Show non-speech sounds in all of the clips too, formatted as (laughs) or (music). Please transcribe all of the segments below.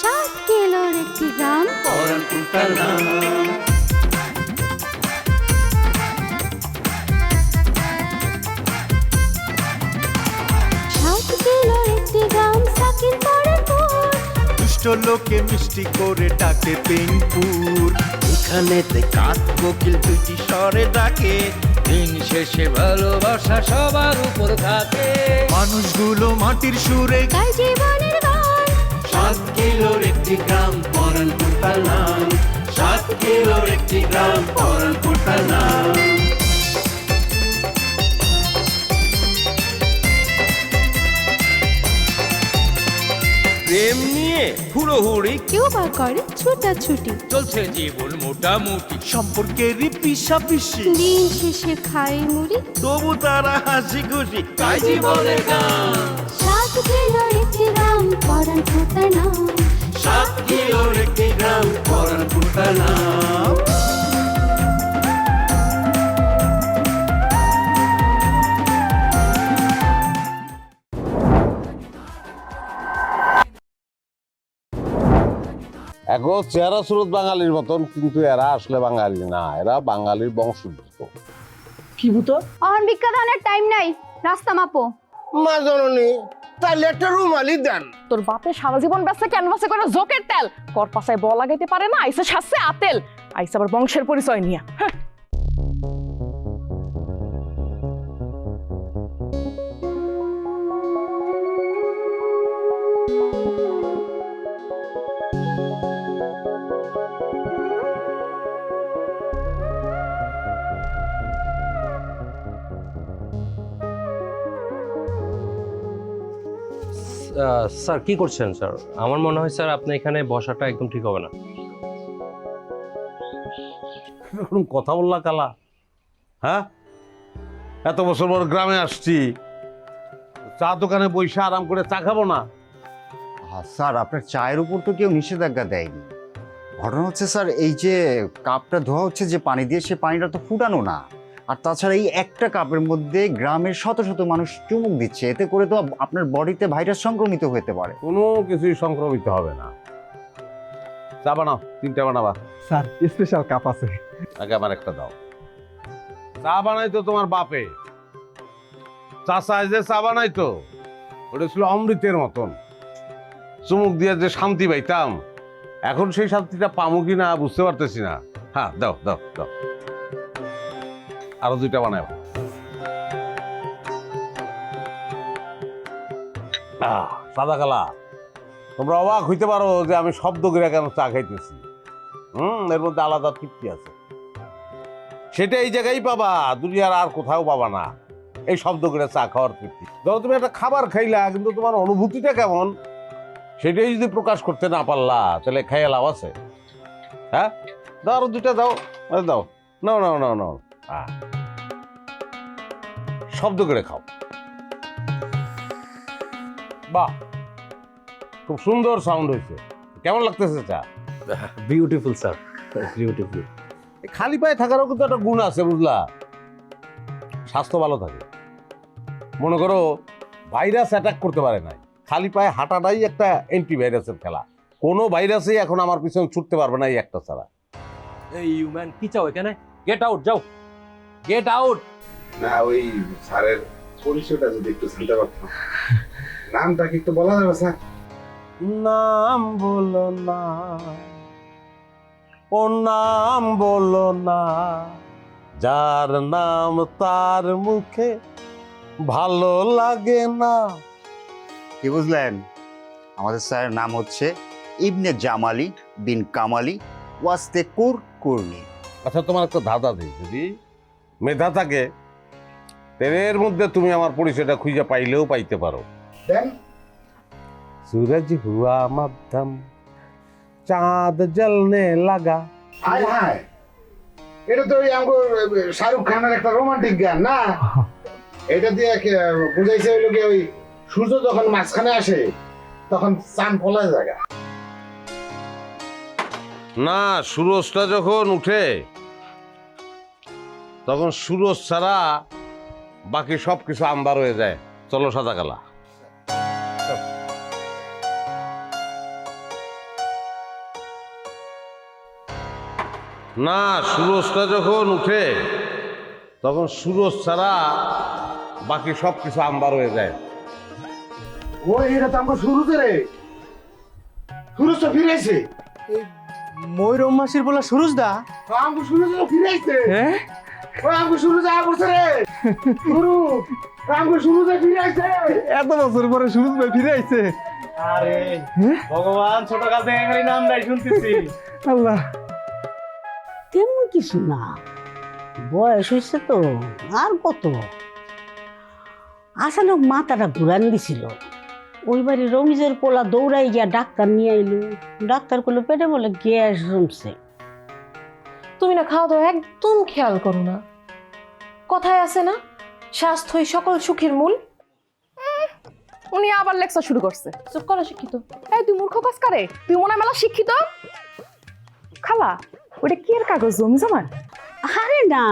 সাত কিলোর একটি গ্রাম। সাত কিলোর একটি গ্রাম সাকির পরে দুষ্ট লোকে মিষ্টি করে ডাকে পিনপুর এখানেতে কাক কোকিল দুইটি স্বরে ডাকে দিন শেষে ভালোবাসা সবার উপর থাকে। মানুষগুলো মাটির সুরে তাই জীবনের সাত কিলোর একটি গ্রাম পরানপুরটার নাম। সাত কিলোর একটি গ্রাম পরানপুরটার নাম। প্রেম নিয়ে হুড়োহুড়ি? কেউ বা করে ছুটাছুটি। চলছে জীবন মোটামুটি। সম্পর্কেরই পিসা পিসি দিন শেষে খাই মুড়ি। তবু তারা হাসি খুশি। তাই জীবনের গান? একটি গ্রাম সাত একটি গ্রাম নাম এখন চেহারা সুরত বাঙালির মতন কিন্তু এরা আসলে বাঙালি না এরা বাঙালির বংশোদ্ভূত। কি ভূত? অহন ভিক্ষা দানের টাইম নাই রাস্তা মাপো। মা জননী তাহলে একটা রুমালি দেন। তোর বাপে সারা জীবন ব্যস্ত ক্যানভাসে করে জোকের তেল। কর পাশায় বল লাগাইতে পারে না, আইসে শাসছে আতেল আইসে আবার বংশের পরিচয় নিয়ে। হ্যাঁ। স্যার কি করছেন স্যার? আমার মনে হয় স্যার আপনি এখানে বসাটা একদম ঠিক হবে না। এরকম কথা বললা কালা। হ্যাঁ? এত বছর পর গ্রামে আসছি। চা দোকানে বসে আরাম করে চা খাব না। স্যার আপনার চায়ের উপর তো কেউ নিষেধাজ্ঞা দেয়নি। ঘটনা হচ্ছে স্যার এই যে কাপটা ধোয়া হচ্ছে যে পানি দিয়ে সে পানিটা তো ফুটানো না। আর তাছাড়া এই একটা কাপের মধ্যে গ্রামের শত শত মানুষ চুমুক দিচ্ছে। এতে করে তো আপনার বডিতে ভাইরাস সংক্রমিত হতে পারে। কোনো কিছুই সংক্রমিত হবে না। চা বানাও তিনটা বানাবা। স্যার স্পেশাল কাপ আছে। আগে আমার একটা দাও। চা বানাই তো তোমার বাপে। চা যে চা বানাই তো ওটা ছিল অমৃতের মতন। চুমুক দিয়ে যে শান্তি পাইতাম এখন সেই শান্তিটা পামু কি না বুঝতে পারতেছি না। হ্যাঁ দাও দাও দাও। আরও দুইটা আহ, সাদা কালা। তোমরা অবাক হইতে পারো যে আমি শব্দ করে কেন চা খাইতেছি। হুম এর মধ্যে আলাদা তৃপ্তি আছে। সেটা এই জায়গায় পাবা দুনিয়ার আর কোথাও পাবা না। এই শব্দ করে চা খাওয়ার তৃপ্তি। ধরো তুমি একটা খাবার খাইলা কিন্তু তোমার অনুভূতিটা কেমন? সেটাই যদি প্রকাশ করতে না পারলা তাহলে খাইয়া লাভ আছে। হ্যাঁ? দাও আরও দুটা দাও দাও। নাও নাও নাও নাও। আহ। শব্দ করে খাও। বাহ খুব সুন্দর সাউন্ড হয়েছে। কেমন লাগতেছে চা? বিউটিফুল স্যার বিউটিফুল খালি পায়ে থাকারও কিন্তু একটা গুণ আছে বুঝলা? স্বাস্থ্য ভালো থাকে। মনে করো ভাইরাস অ্যাটাক করতে পারে নাই। খালি পায়ে হাঁটাটাই একটা অ্যান্টিভাইরাসের খেলা। কোনো ভাইরাসই এখন আমার পিছনে ছুটতে পারবে না এই একটা ছাড়া। এই ইউম্যান কি চাও এখানে? গেট আউট যাও। গেট আউট না ওই স্যারের পরিচয়টা যদি একটু জানতে পারতাম। নামটা কি একটু বলা যাবে স্যার? নাম বলো না। ও নাম বলো না। যার নাম তার মুখে ভালো লাগে না। কি বুঝলেন? আমাদের স্যারের নাম হচ্ছে ইবনে জামালি বিন কামালি ওয়াস্তে কুর কুরনি আচ্ছা তোমার একটা ধাঁধা দিই যদি মেধা থাকে এর মধ্যে তুমি আমার পরিচয়টা খুঁজে পাইলেও পাইতে পারো দেন सूरज हुआ मध्यम चांद जलने लगा হায় হায় এটা তো ওই আমগো শাহরুখ খানের একটা রোমান্টিক গান না এটা দিয়ে কে- বুঝাইছে হইলো কি ওই সূর্য যখন মাঝখানে আসে তখন চান ফলা জায়গা না সুরজটা যখন উঠে তখন সুরজ ছাড়া বাকি সব কিছু আন্দার হয়ে যায়। চলো সাদা কালা। না সুরজটা যখন উঠে তখন সুরজ ছাড়া বাকি সব কিছু আন্দার হয়ে যায়। ও এটা তো আমরা শুরুতে রে। সুরজ তো ফিরে এসে ময়ূরম মাসির বলা সুরজ দা আমাকে সুরজ তো ফিরে এসে হ্যাঁ? ও আমাকে সুরজ আয়া করছে রে। শুরু আমগো সুরজ ফিরেছে এত বছর পরে সুরজ ভাই ফিরে আইছে। আরে ভগবান ছোট কাল থেকে খালি নামটাই শুনতেছি। (laughs) আল্লাহ। তেমন কিছু না। বয়স হয়েছে তো আর কত? আসলে মাথাটা ঘুরান দিছিল। ওই বাড়ি রমিজের পোলা দৌড়াই গিয়া ডাক্তার নিয়ে আইলো। ডাক্তার করল পেটে বলে গ্যাস জমছে। তুমি না খাওয়া দাওয়া একদম খেয়াল করো না। কথায় আছে না স্বাস্থ্যই সকল সুখের মূল। উনি আবার লেকচার শুরু করছে। চুপ করো শিক্ষিত এই তুই মূর্খ কাজ করে? তুই মনে মেলা শিক্ষিত? খালা ওটা কি এর কাগজ জমি জমা? আরে না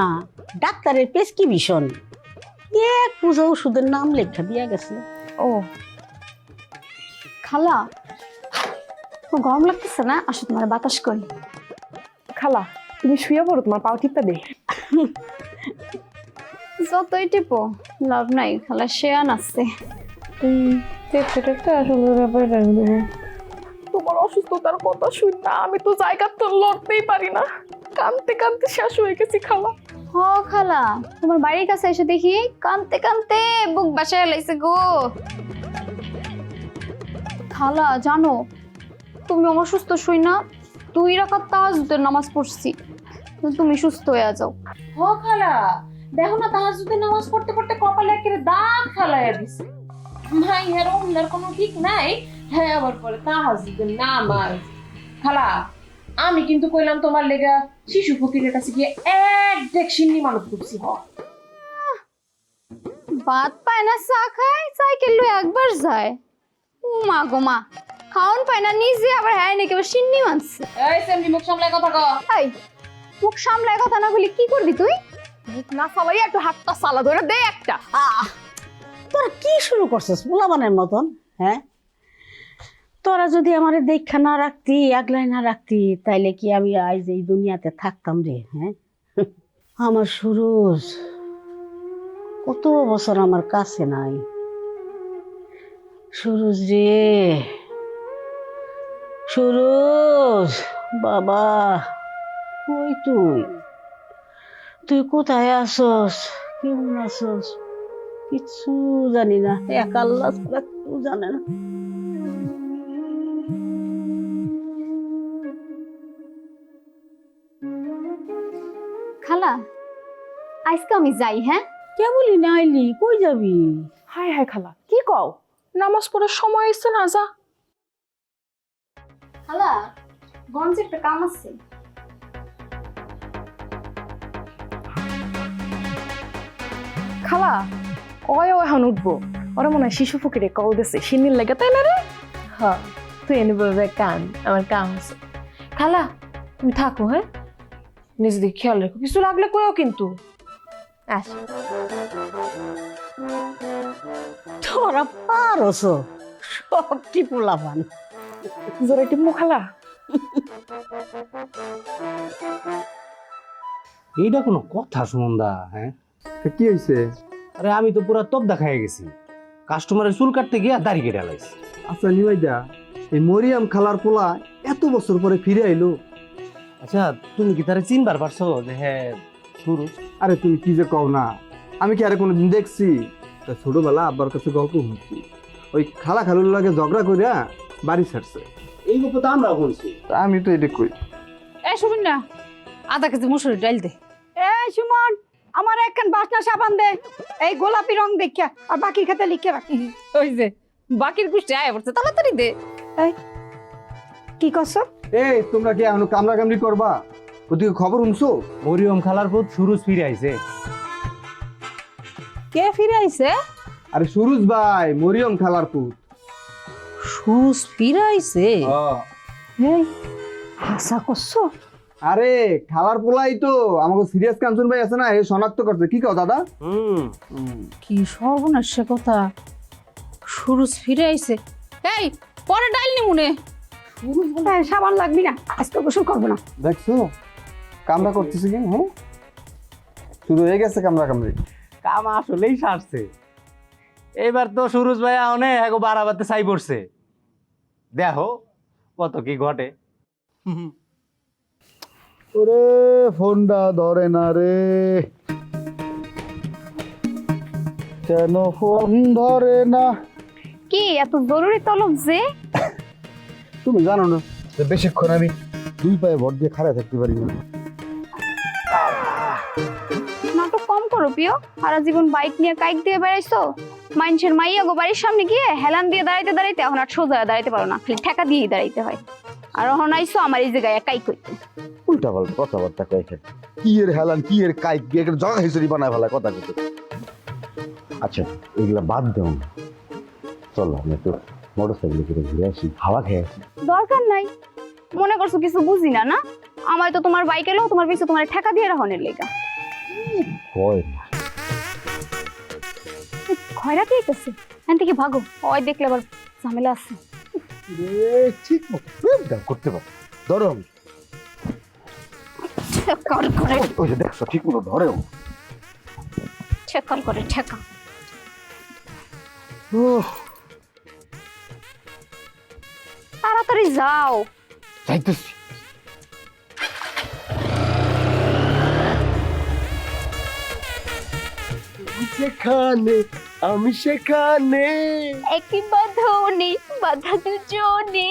ডাক্তারের প্রেসক্রিপশন। এক পূজা ওষুধের নাম লেখা দিয়া গেছে। ও। খালা ও গরম লাগতেছে না? আসো তোমার বাতাস করি। খালা তুমি শুয়ে পড়ো তোমার পাও টিপটা দে (laughs) যতই টিপো লাভ নাই খালা শেয়ান আছে। টেপতে টেপতে আসলে ব্যাপারে দেবো তোমার অসুস্থতার কথা শুন না আমি তো জায়গা তো লড়তেই পারি না। কানতে কানতে শেষ হয়ে গেছি খালা। হ খালা তোমার বাড়ির কাছে এসে দেখি কানতে কানতে বুক বাসায় লাইছে গো। খালা জানো তুমি অসুস্থ শুই না দুই রাখার তাহাজুদের নামাজ পড়ছি। তুমি সুস্থ হয়ে যাও। হ খালা দেখো না তাহাজুদের নামাজ পড়তে পড়তে কপালে একেবারে দাগ ফেলাইয়া দিছে। মাই হের অন্যের কোনো ঠিক নাই। হ্যাঁ আবার পরে তাহাজুদের নামাজ। খালা আমি কিন্তু কইলাম তোমার লেগা শিশু ফকিরের কাছে গিয়ে এক দেখ সিন্নি মানুষ করছি হ। ভাত পায় না চা খায় সাইকেল লয়ে একবার যায়। ও মা গো মা খাওন পায় না নিজে আবার হ্যাঁ নাকি আবার সিন্নি মানছে। এই সেমনি মুখ সামলায় কথা কও। এই মুখ সামলায় কথা না বলি কি করবি তুই? মুখ না একটু হাতটা ধরে দে একটা। তোরা কি শুরু করছিস? মতন হ্যাঁ? তোরা যদি আমার দেখা না রাখতি আগলাই না রাখতি, তাইলে কি আমি আজ এই দুনিয়াতে থাকতাম রে হ্যাঁ? (laughs) আমার সুরজ, কত বছর আমার কাছে নাই। সুরজ রে, সুরজ, বাবা, কই তুই? তুই কোথায় আসস? কেমন আসস? কিচ্ছু জানি না। এক আল্লাহ ছাড়া কেউ জানে না। খালা আজকে আমি যাই হ্যাঁ? কেবলই না আইলি? কই যাবি? হায় হায় খালা কি কও? নামাজ পড়ার সময় এসছে না যা। খালা গঞ্জে একটা কাম আছে। খালা ওই ও এখন উঠবো? ওরা মনে হয় শিশু ফকিরে কল দিছে। সিন্নির লেগে তাই না রে? হ্যাঁ তুই এনে বলবে কান আমার কাম আছে। খালা তুমি থাকো হ্যাঁ? নিজে দিকে খেয়াল রেখো। কিছু লাগলে কইও কিন্তু। আস। তোরা পারস। সব টিপুলাপান জোরে টিপমু খালা। এইটা কোনো কথা সুমন্দা হ্যাঁ? কি হয়েছে আরে আমি তো পুরা তপ দেখাই গেছি। কাস্টমারের চুল কাটতে গিয়ে দাড়ি কেটে লাইছি আচ্ছা নিমাইদা এই মরিয়াম খালার পোলা এত বছর পরে ফিরে আইলো? আচ্ছা তুমি কি তারা চিনবার পারছ যে হ্যাঁ সুরজ আরে তুমি কি যে কও না আমি কি আরে কোনোদিন দেখছি? তা ছোটবেলা আব্বার কাছে গল্প শুনছি। ওই খালা খালুর লাগে ঝগড়া কইরা বাড়ি ছাড়ছে। এই গল্প তো আমরা শুনছি। আমি তো এটা কই। এই শুনুন না আধা কেজি মুসুরি ডাল দে। এই সুমন আমার একখান বাসনা সাবান দে। এই গোলাপি রং দেখিয়া আর বাকির খাতে লিখে রাখ। ওই যে বাকির গুষ্টি আয় পড়ছে তাড়াতাড়ি দে। কি করছ? এই তোমরা কি এখনও কামড়া কামড়ি করবা? ওদিকে খবর শুনছো? মরিয়ম খালার পুত সুরজ ফিরে আইছে। কে ফিরে আইছে? আরে সুরুজ ভাই মরিয়ম খালার পুত। সুস ফিরে আইছে? এই হাসা করছ? আরে খালার পোলাই তো আমাকে সিরিয়াস কাঞ্চন ভাই আছে না এ শনাক্ত করছে। কি কও দাদা? হুম। কি সর্বনাশ সে কথা। সুরুজ ফিরে আইছে। এই পরে ডাইল নি মনে। সাবান লাগবি না আজকে গোসল করব না। দেখছ? কামরা করতেছি কি হ্যাঁ? শুরু হয়ে গেছে কামরা কামড়ি। কাম আসলেই সারছে। এবার তো সুরুজ ভাই অনেক এগো বাড়াবাতে চাই পড়ছে। দেখো কত কি ঘটে। ওরে ফোনটা ধরে না রে। কেন ফোন ধরে না? কি এত জরুরি তলব যে? তুমি জানো না যে বেশিক্ষণ আমি দুই পায়ে ভর দিয়ে খাড়া থাকতে পারি না। নাটক কম করো প্রিয় সারা জীবন বাইক নিয়ে কাইক দিয়ে বেড়াইছো? মানুষের মাইয়া গো বাড়ির সামনে গিয়ে হেলান দিয়ে দাঁড়াইতে দাঁড়াইতে এখন আর সোজা দাঁড়াইতে পারো না খালি ঠেকা দিয়েই দাঁড়াইতে হয়। আর এখন আইসো আমার এই জায়গায় কাইক করতে উল্টা পাল্টা কথাবার্তা কয়ে খেতে কি এর হেলান কি এর কাইক কি একটা জগা হিসেবে বানায় ফেলা কথা কইতে আচ্ছা এগুলা বাদ দেও না। চলো আমি একটু মোটর সাইকেলে করে ঘুরে আসি হাওয়া খেয়ে আসি। দরকার নাই। মনে করছ কিছু বুঝি না না? আমার তো তোমার বাইক এলো তোমার পিছু তোমার ঠেকা দিয়ে রাখনের লেগা। হয় না। খয়রাতি হইতেছে। এখান থেকে ভাগো? ওই দেখলে আবার ঝামেলা আছে। ঠিক মতো প্রেম দাও করতে পারো ধরো আমি ঠেকাল করে ওই যে দেখছ ঠিক মতো ধরেও ঠেকাল করে ঠেকা তাড়াতাড়ি যাও যাইতেছি সেখানে আমি সেখানে। একই বাঁধনে বাধা দুজনে।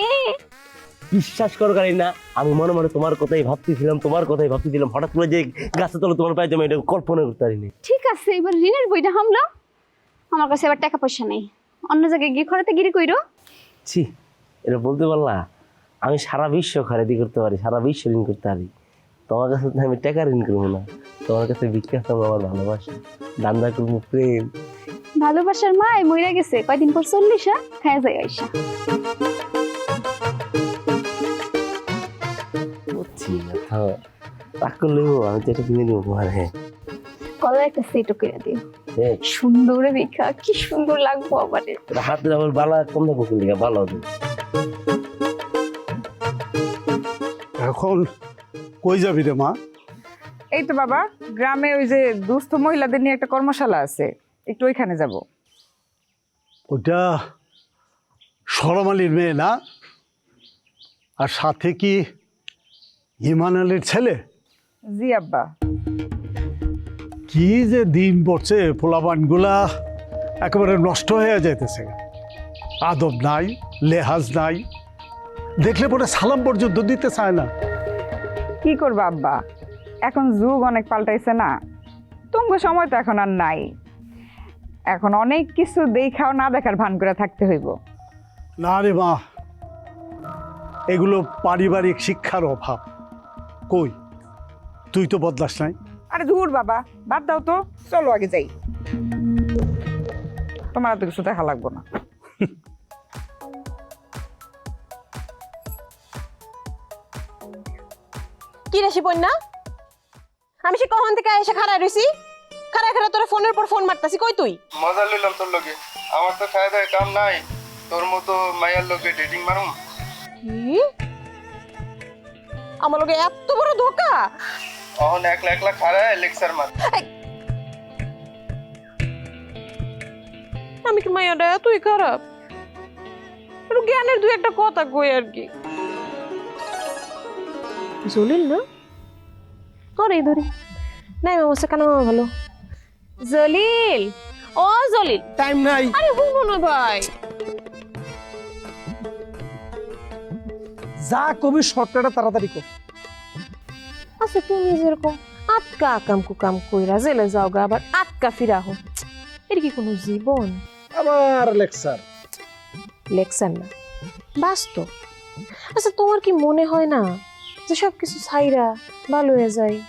বিশ্বাস করো কারি না আমি মনে মনে তোমার কথাই ভাবতেছিলাম তোমার কথাই ভাবতেছিলাম। হঠাৎ করে যে গাছে তলে তোমার পায়ে জমে এটা কল্পনা করতে পারিনি। ঠিক আছে এবার ঋণের বইটা হামলা। আমার কাছে এবার টাকা পয়সা নেই। অন্য জায়গায় গিয়ে খরাতে গিরি কইরো। ছি এটা বলতে পারলা আমি সারা বিশ্ব খরিদি করতে পারি সারা বিশ্ব ঋণ করতে পারি। তোমার কাছে তো আমি টাকা ঋণ করব না তোমার কাছে ভিক্ষা চাবো আমার ভালোবাসা। দান্দা করব প্রেম। ভালোবাসার মায় মইরা গেছে কয়দিন পর চল্লিশ হ্যাঁ? খায় যায় আইসা। বুঝছি হ্যাঁ রাগ করলেও আমি তো এটা কিনে দেবো তোমার হ্যাঁ। কলার একটা সেটও করে দিও। সুন্দর দেখা কি সুন্দর লাগবো আমারে। বালা কম দেখো ভালো এখন কই যাবি রে মা? এই তো বাবা গ্রামে ওই যে দুস্থ মহিলাদের নিয়ে একটা কর্মশালা আছে একটু ওইখানে যাব। ওটা সরমালির মেয়ে না? আর সাথে কি ইমান আলীর ছেলে? জি আব্বা। কি যে দিন পড়ছে পোলাবানগুলা একেবারে নষ্ট হয়ে যাইতেছে। আদব নাই লেহাজ নাই। দেখলে পরে সালাম পর্যন্ত দিতে চায় না। কি করবা আব্বা? এখন যুগ অনেক পাল্টাইছে না। তুঙ্গ সময় তো এখন আর নাই। এখন অনেক কিছু দেখাও না দেখার ভান করে থাকতে হইব। না রে মা এগুলো পারিবারিক শিক্ষার অভাব। কই তুই তো বদলাস নাই। আরে দূর বাবা বাদ দাও তো চলো আগে যাই। তোমার তো কিছু দেখা লাগবো না। (laughs) রে শিপন্যা আমি সে কখন থেকে এসে খাড়ায় রইছি? খাড়ায় খাড়া তোর ফোনের পর ফোন মারতাছি কই তুই? মজা লইলাম তোর লগে। আমার তো খায় দায় কাম নাই। তোর মতো মায়ার লগে ডেটিং মারুম। কি? আমার লগে এত বড় ধোকা? অহন একলা একলা খাড়ায় লেকচার মার। আমি কি মাইয়াটা এতই খারাপ? একটু জ্ঞানের দুই একটা কথা কই আর কি? জলিল না? ধরে ধরে নাই কানা ভালো। জলিল! ও জলিল! টাইম নাই। আরে হুনো না ভাই। যা কবি শর্টকাটে তাড়াতাড়ি কর। আচ্ছা তুমি যেরকম আটকা কাম কু কাম কইরা জেলে যাও গা আবার আটকা ফিরা হো এটা কি কোনো জীবন? আবার লেকচার। লেকচার না বাস্তব। আচ্ছা তোমার কি মনে হয় না যে সব কিছু ছাইরা ভালো হয়ে যায়।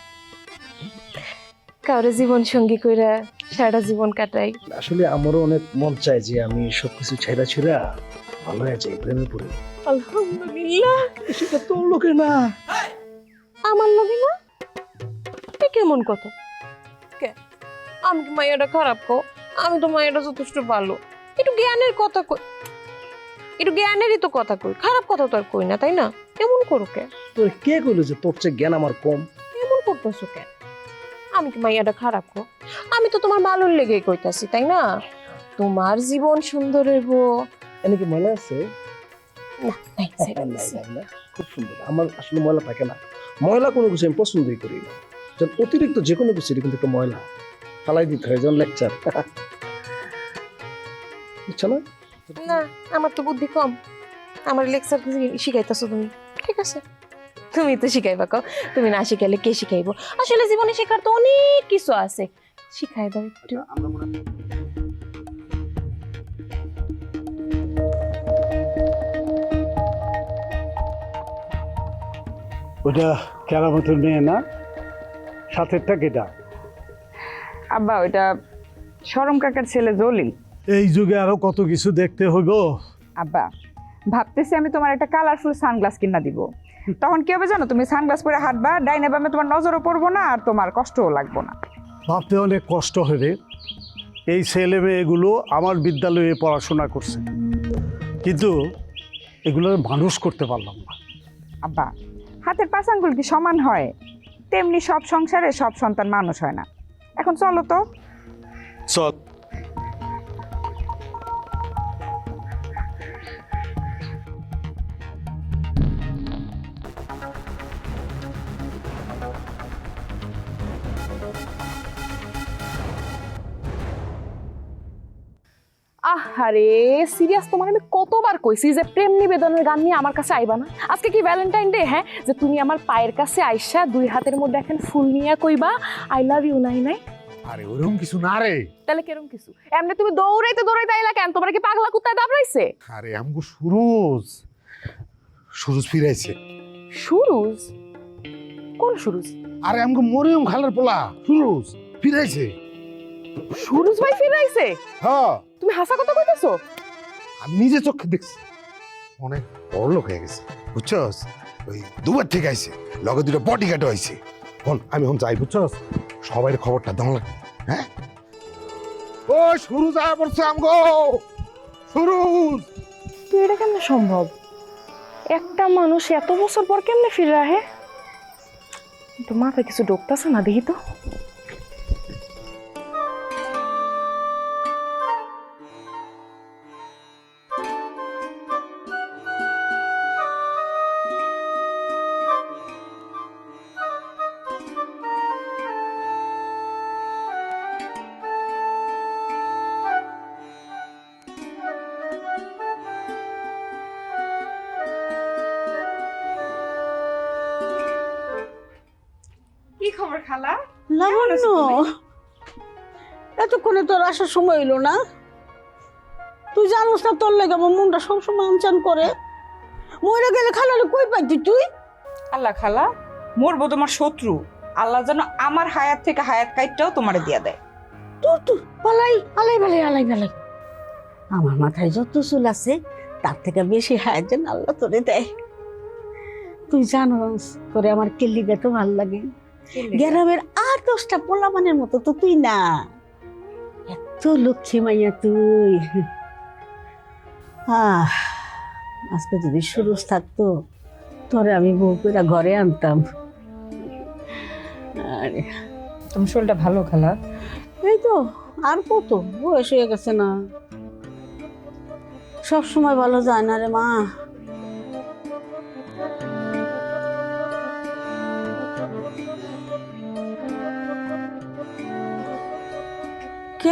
কাউরে জীবন সঙ্গী কইরা সারা জীবন কাটাই। আসলে আমারও অনেক মন চায় যে আমি সবকিছু ছেড়া ছেড়া ভালো হয়ে যাই প্রেমে পড়ে। আলহামদুলিল্লাহ। সেটা তোর লোকে না। আমার লগে না? এ কেমন কথা? কে? আমি কি মাইয়াটা খারাপ কো আমি তো মাইয়াটা যথেষ্ট ভালো। একটু জ্ঞানের কথা কই। একটু জ্ঞানেরই তো কথা কই খারাপ কথা তো আর কই না তাই না? এমন করো কে তোর কে কইলো যে তোর চেয়ে জ্ঞান আমার কম? এমন করতেছো কেন? আমি কি মাইয়াটা খারাপ গো আমি তো তোমার ভালোর লেগেই কইতাছি তাই না? তোমার জীবন সুন্দর হইব। এনে কি ময়লা আছে? না নাই নাই, না। খুব সুন্দর। আমার আসলে ময়লা থাকে না। ময়লা কোনো কিছু আমি পছন্দই করি না। যেন অতিরিক্ত যে কোনো কিছু কিন্তু একটা ময়লা। ফালাই দিতে হয় যেমন লেকচার। (laughs) বুঝছ না? না আমার তো বুদ্ধি কম। আমার লেকচার শিখাইতেছো তুমি? ঠিক আছে। তুমি তো শিখাইবা কও। তুমি না শিখাইলে কে শিখাইবো? আসলে জীবনে শেখার তো অনেক কিছু আছে। শিখাই দাও একটু। ওটা কেরামতের মেয়ে না? সাথেরটা কেটা? আব্বা ওইটা সরম কাকার ছেলে জলিল। এই যুগে আরও কত কিছু দেখতে হইব। আব্বা ভাবতেছি আমি তোমার একটা কালারফুল সানগ্লাস কিনা দিব। তখন কি হবে জানো তুমি সানগ্লাস পরে হাঁটবা ডাইনে বামে তোমার নজরও পড়ব না আর তোমার কষ্টও লাগবো না। ভাবতে অনেক কষ্ট হয় রে এই ছেলে মেয়েগুলো আমার বিদ্যালয়ে পড়াশোনা করছে। কিন্তু এগুলো মানুষ করতে পারলাম না। আব্বা হাতের পাঁচ আঙ্গুল কি সমান হয়? তেমনি সব সংসারে সব সন্তান মানুষ হয় না। এখন চলো তো। চল। আহারে সিরিয়াস তোমার আমি কতবার কইছি যে প্রেম নিবেদনের গান নিয়ে আমার কাছে আইবা না? আজকে কি ভ্যালেন্টাইন ডে হ্যাঁ? যে তুমি আমার পায়ের কাছে আইসা দুই হাতের মধ্যে এখন ফুল নিয়ে কইবা আই লাভ ইউ নাই নাই আরে ওরকম কিছু না রে। তাহলে কেরম কিছু? এমনি তুমি দৌড়াইতে দৌড়াইতে আইলা কেন? তোমার কি পাগলা কুত্তায় দাবড়াইছে? আরে আমগো সুরজ। সুরজ ফিরাইছে। সুরুজ? কোন সুরুজ? আরে আমগো মরিয়ম খালের পোলা সুরজ ফিরাইছে। সুরুজ ভাই ফিরাইছে? হ্যাঁ। তুমি হাসা কথা কইতেছো? আমি নিজে চোখে দেখছি। অনেক বড় লোক হয়ে গেছে বুঝছস? ওই দুবার ঠিক আইছে লগে দুটো বডি গার্ড হয়েছে হন আমি হন যাই বুঝছস? সবাই খবরটা দাও লাগবে হ্যাঁ? ও শুরু যায় পড়ছে আমগো! সুরুজ! তুই এটা কেমনে সম্ভব? একটা মানুষ এত বছর পর কেমনে ফিরে আহে? তো মাথায় কিছু ঢুকতেছে না দেখি তো। এতক্ষণে তোর আসার সময় হইল না? তুই জানোস না তোর লেগে আমার মনটা সবসময় আনচান করে। মরে গেলে খালারে কই পাইতি তুই? আল্লাহ খালা মরবো তোমার শত্রু। আল্লাহ যেন আমার হায়াত থেকে হায়াত কাইটটাও তোমারে দিয়া দেয়। তোর তোর পালাই আলাই বালাই আলাই বালাই আমার মাথায় যত চুল আছে তার থেকে বেশি হায়াত যেন আল্লাহ তোরে দেয়। তুই জানোস তোরে আমার কেল্লিগা তো ভালো লাগে। গ্রামের আর দশটা পোলামানের মতো তো তুই না। এত লক্ষ্মী মাইয়া তুই। আহ আজকে যদি সুরজ থাকতো তোরে আমি বউ করে ঘরে আনতাম। আরে। তোমার শরীরটা ভালো খালা? এই তো আর কত? বয়স হয়ে গেছে না। সব সময় ভালো যায় না রে মা।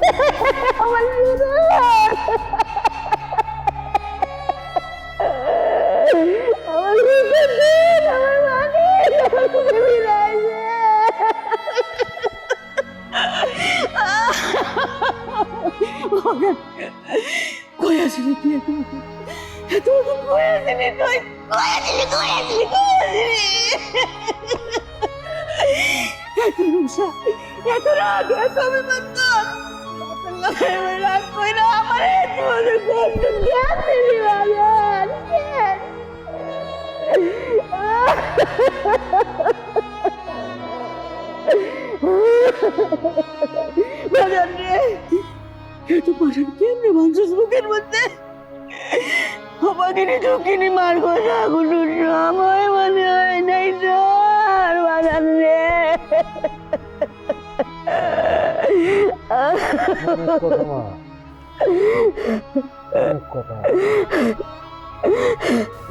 না আমার সুরজ আমার এত বড় কষ্ট বাজান বাজান রে এত পাঠান কেমনে মানুষের মুখের মধ্যে আমাকে ঢুকিনি মার কথা কোনো সময় মনে হয় নাই তোর বাজান রে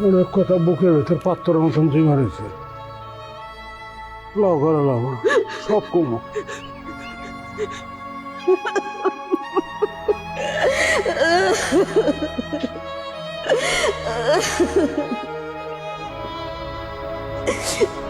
অনেক কথা বুকের ভেতর পাত্তর মতন জমা রয়েছে লাও করে লাও সব কমো। (laughs)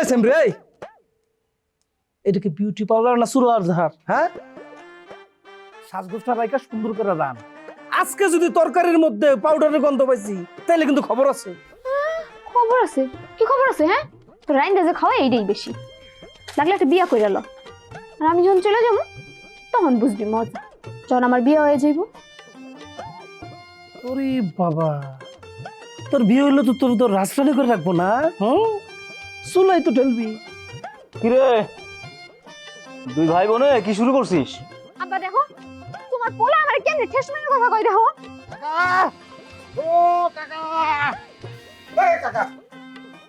এই সেমরে এই। এটা কি বিউটি পার্লার না সুরার ধার হ্যাঁ? সাজগোজটা রাইকা সুন্দর করে রান। আজকে যদি তরকারির মধ্যে পাউডারের গন্ধ পাইছি তাহলে কিন্তু খবর আছে। খবর আছে? কি খবর আছে হ্যাঁ? তো রাইন্দা যে খাওয়া এইটাই বেশি। লাগলে একটা বিয়া করে আর আমি যখন চলে যাব তখন বুঝবি মজা। যখন আমার বিয়ে হয়ে যাইব। ওরে বাবা তোর বিয়ে হইলে তো তোর তোর রাজরানি করে রাখব না হুম? চুলাই তো ঠেলবি কিরে? দুই ভাই বোনে কি শুরু করছিস? আব্বা দেখো তোমার পোলা আমার কেমনে ঠেস মেরে কথা কই দেখো। ও কাকা! এই কাকা!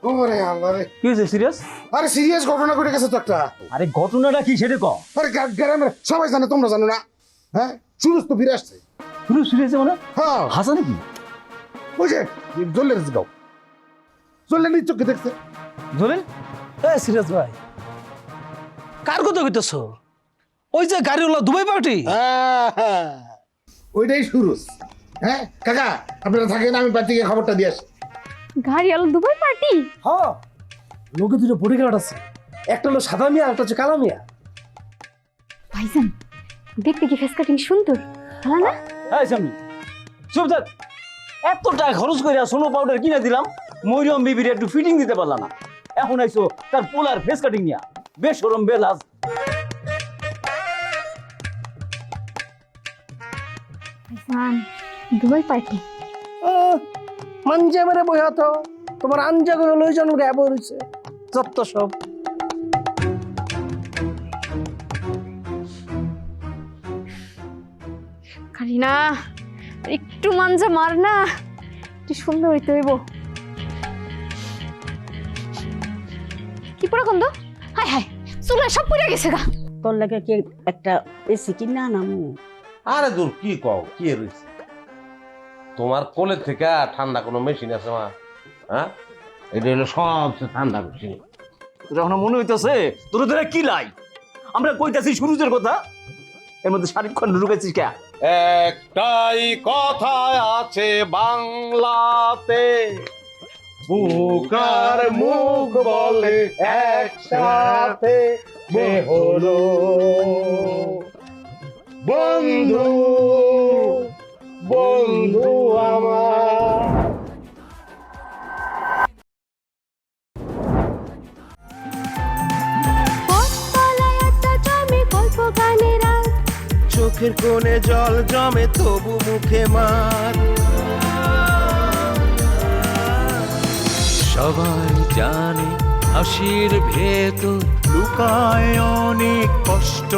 ওরে আল্লাহ রে। কি হয়েছে সিরিয়াস? আরে সিরিয়াস ঘটনা ঘটে গেছে তো একটা। আরে ঘটনাটা কি সেটা ক? আরে গ্রামের সবাই জানে তোমরা জানো না। হ্যাঁ? সুরজ তো ফিরে আসছে। শুরু সিরিয়াস মানে? হ্যাঁ। হাসা নাকি? ওই যে জল্লের গাও জল্লের নিজ চোখে দেখছে। ধরেন? এ সিরাজ ভাই। কার কথা কইতেছ? ওই যে গাড়িওয়ালা দুবাই পার্টি? হ্যাঁ, ওইটাই সুরজ হ্যাঁ কাকা আপনারা থাকেন আমি বাড়িতে খবরটা দিয়ে আসি। গাড়ি আলো দুবাই পার্টি? হ্যাঁ লোকে দুটো বডিগার্ড আছে। একটা হলো সাদা মিয়া একটা হচ্ছে কালো মিয়া। ভাইজান দেখতে কি ফেস কাটিং সুন্দর? ভালো না? এই সামনে চুপ থাক। এত টাকা খরচ করে সোনো পাউডার কিনে দিলাম মরিয়ম বিবির একটু ফিটিং দিতে পারলাম না। এখন আইসো তার পোলার ফেস কাটিং নিয়া। বেশ সরম বেলাস ভাইজান দুবাই পার্টি। মাঞ্জা মেরে বইয়া তো তোমার আঞ্জা করে লই জন গায়ে বই রয়েছে যত সব। কারিনা একটু মানজা মার না। একটু সুন্দর হইতে হইব। কি পড়া গন্ধ? হাই হাই চুলা সব পুড়ে গেছে গা। তোর লাগে কি একটা এসি কিনা নামু? আরে দূর কি কও কি রয়েছে তোমার কোলের থেকে ঠান্ডা কোনো মেশিন আছে মা? হ্যাঁ? এটা হলো সবচেয়ে ঠান্ডা মেশিন। যখন মনে হইতেছে তোর তোরা কি লাই? আমরা কইতাছি সুরুজের কথা এর মধ্যে শারিক খন্ড ঢুকেছিস কে? একটাই কথা আছে বাংলাতে। বুকার মুখ বলে একসাথে হলো। বন্ধু বন্ধু আমার। চোখের কোণে জল জমে তবু মুখে মার। সবাই জানে হাসির ভেতর লুকায় অনেক কষ্ট।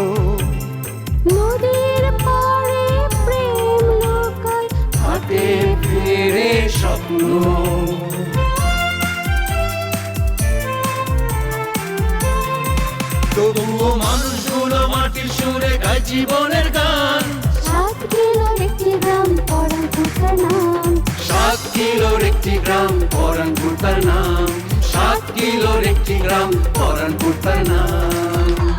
নদীর পাড়ে প্রেম লোকায় হাতে ফিরে স্বপ্ন। তবুও মানুষগুলো মাটির সুরে গায় জীবনের গান। সাত কিলোর একটি গ্রাম পরানপুর তার নাম। সাত কিলোর একটি গ্রাম পরানপুর তার নাম।